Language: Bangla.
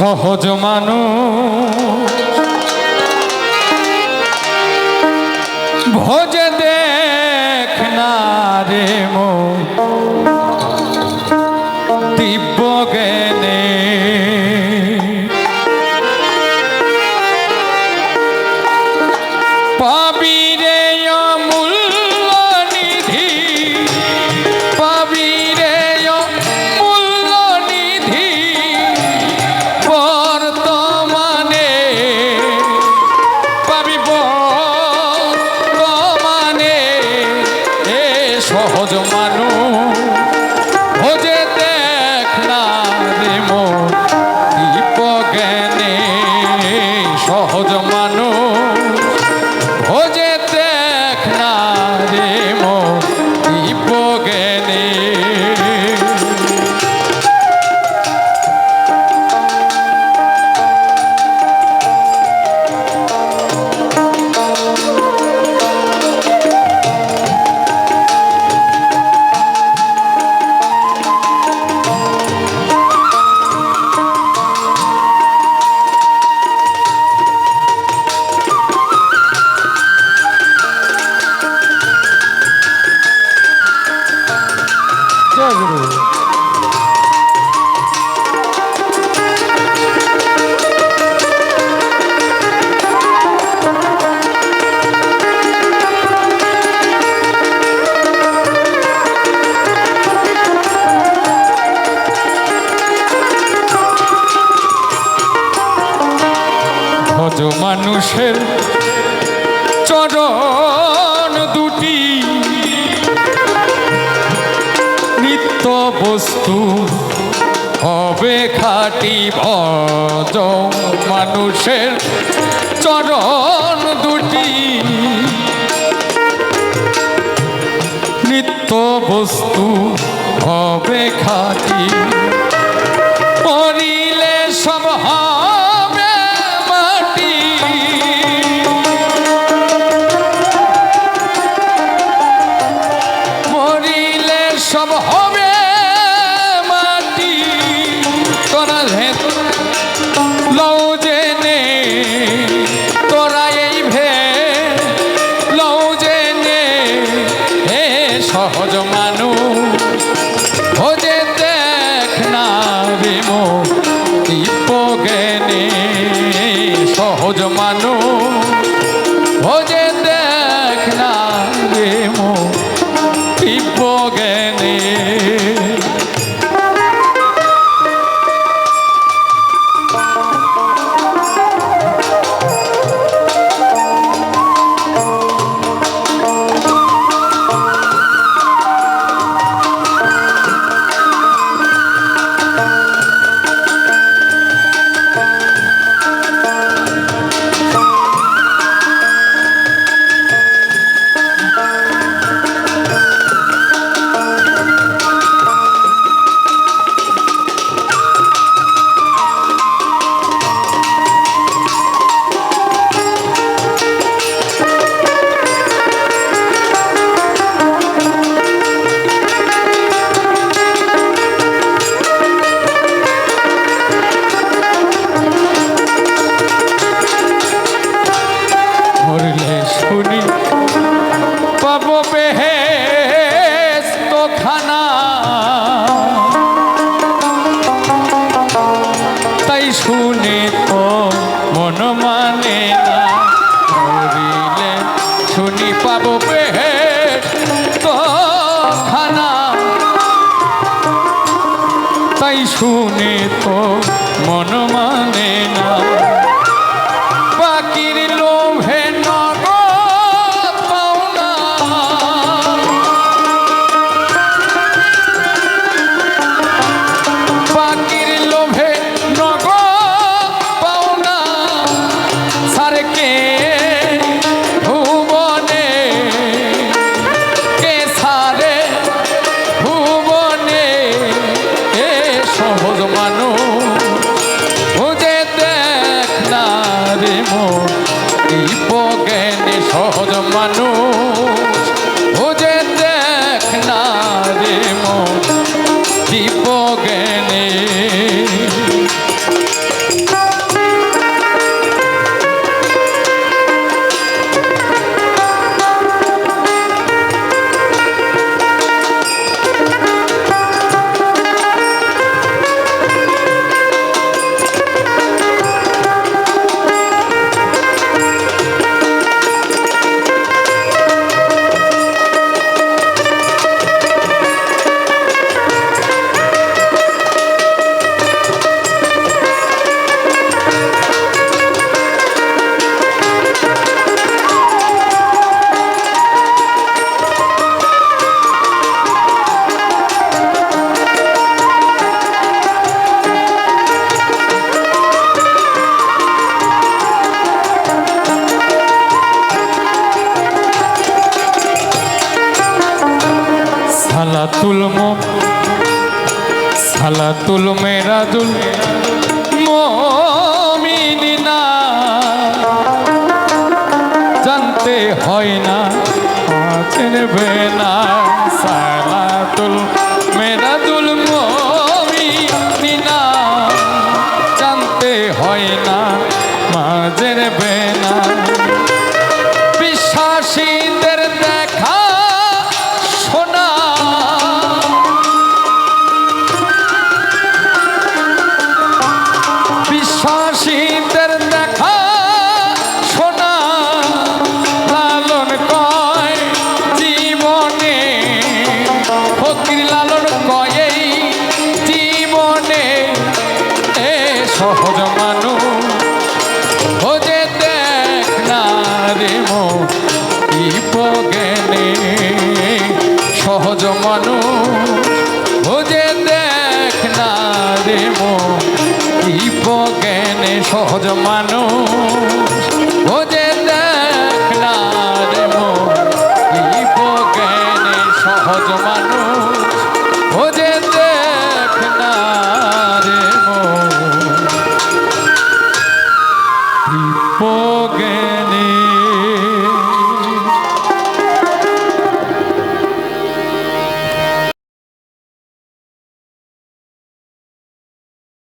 সহজ মানু ভোজ দেখ না রে মো দিব্য জ্ঞান জয় মানুষের বস্তু হবে খাটি ভজ মানুষের চরণ দুটি। নিত্য বস্তু হবে খাটি সহজ মানুষ। কথাই শুনে তো মন মানে না। toque. সালাতুল মো সালাতুল মেরাজুল মমিনা জানতে হয় না চিনবে না সালাতুল যে দেখ না রে মো জ্ঞানে সহজ মানুষ। যে